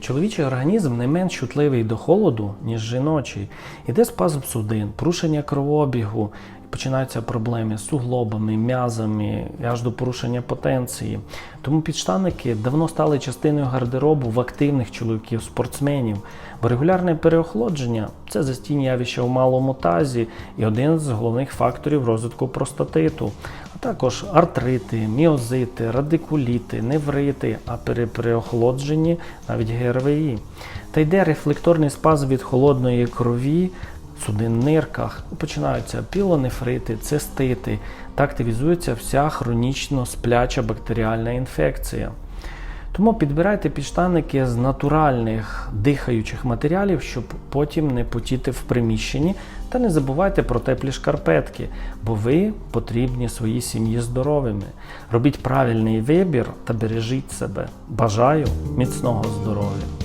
Чоловічий організм не менш чутливий до холоду, ніж жіночий. Іде спазм судин, порушення кровообігу, починаються проблеми з суглобами, м'язами, аж до порушення потенції. Тому підштанники давно стали частиною гардеробу в активних чоловіків, спортсменів. Бо регулярне переохолодження це застійні явища в малому тазі і один з головних факторів розвитку простатиту, а також артрити, міозити, радикуліти, неврити, а при переохолодженні навіть ГРВІ. Та йде рефлекторний спазм від холодної крові, судин в нирках, починаються пілонефрити, цистити та активізується вся хронічно спляча бактеріальна інфекція. Тому підбирайте підштанники з натуральних дихаючих матеріалів, щоб потім не потіти в приміщенні. Та не забувайте про теплі шкарпетки, бо ви потрібні своїй сім'ї здоровими. Робіть правильний вибір та бережіть себе. Бажаю міцного здоров'я!